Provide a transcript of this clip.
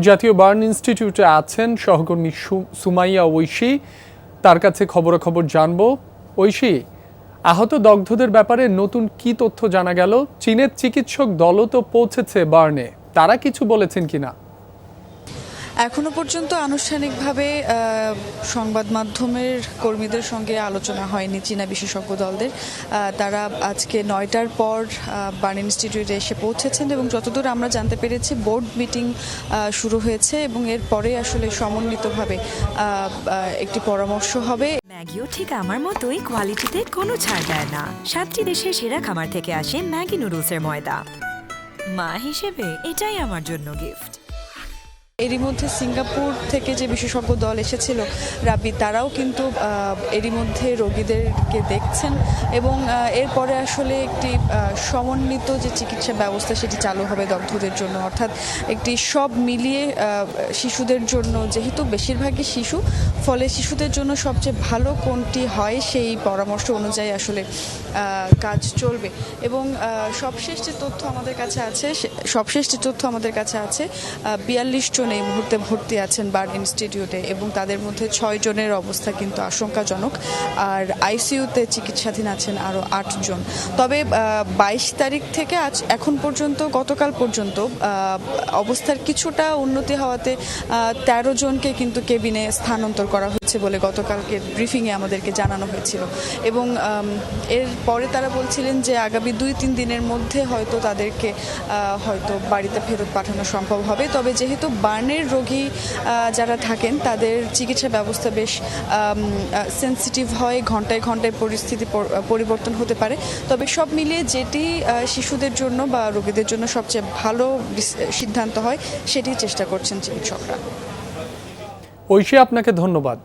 জাতীয় বার্ন ইনস্টিটিউটে আছেন সহকর্মী সুমাইয়া ঐশী। তার কাছে খবরাখবর জানব। ঐশী, আহত দগ্ধদের ব্যাপারে নতুন কি তথ্য জানা গেল? চীনের চিকিৎসক দলও তো পৌঁছেছে বার্নে। তারা কিছু বলেছেন কিনা? এখনও পর্যন্ত আনুষ্ঠানিকভাবে সংবাদ মাধ্যমের কর্মীদের সঙ্গে আলোচনা হয়নি চীনা বিশেষজ্ঞ দলদের। তারা আজকে নয়টার পর বার্ন ইনস্টিটিউটে এসে পৌঁছেছেন এবং যতদূর আমরা জানতে পেরেছি, বোর্ড মিটিং শুরু হয়েছে এবং এরপরে আসলে সমন্বিতভাবে একটি পরামর্শ হবে। ম্যাগিও ঠিক আমার মতোই কোয়ালিটিতে কোনো ছাড় দেয় না। সাতটি দেশের সেরা খামার থেকে আসে ম্যাগি নুডলসের ময়দা। মা হিসেবে এটাই আমার জন্য গিফট। এরই মধ্যে সিঙ্গাপুর থেকে যে বিশেষজ্ঞ দল এসেছিল রাবি তারাও কিন্তু এরই মধ্যে রোগীদেরকে দেখছেন এবং এরপরে আসলে একটি সমন্বিত যে চিকিৎসা ব্যবস্থা সেটি চালু হবে দগ্ধদের জন্য। অর্থাৎ একটি সব মিলিয়ে শিশুদের জন্য, যেহেতু বেশিরভাগই শিশু, ফলে শিশুদের জন্য সবচেয়ে ভালো কোনটি হয় সেই পরামর্শ অনুযায়ী আসলে কাজ চলবে। এবং সবশেষ যে তথ্য আমাদের কাছে আছে সবশেষ যে তথ্য আমাদের কাছে আছে বিয়াল্লিশ জন এই মুহূর্তে ভর্তি আছেন বার্ন ইনস্টিটিউটে এবং তাদের মধ্যে ছয় জনের অবস্থা কিন্তু আশঙ্কাজনক। আর আইসিইউতে চিকিৎসাধীন আছেন আরও জন। তবে বাইশ তারিখ থেকে আজ এখন পর্যন্ত, গতকাল পর্যন্ত অবস্থার কিছুটা উন্নতি হওয়াতে তেরো জনকে কিন্তু কেবিনে স্থানান্তর করা হচ্ছে বলে গতকালকে ব্রিফিংয়ে আমাদেরকে জানানো হয়েছিল। এবং এর পরে তারা বলছিলেন যে আগামী দুই তিন দিনের মধ্যে হয়তো তাদেরকে হয়তো বাড়িতে ফেরত পাঠানো সম্ভব হবে। তবে যেহেতু বার্নের রোগী যারা থাকেন, তাদের চিকিৎসা ব্যবস্থা বেশ সেন্সিটিভ হয়, ঘন্টায় ঘন্টায় পরিস্থিতি পরিবর্তন হতে পারে। তবে সব মিলিয়ে যেটি শিশুদের জন্য বা রোগীদের জন্য সবচেয়ে ভালো সিদ্ধান্ত হয়, সেটি চেষ্টা করছেন চিকিৎসকরা। ঐশী, আপনাকে ধন্যবাদ।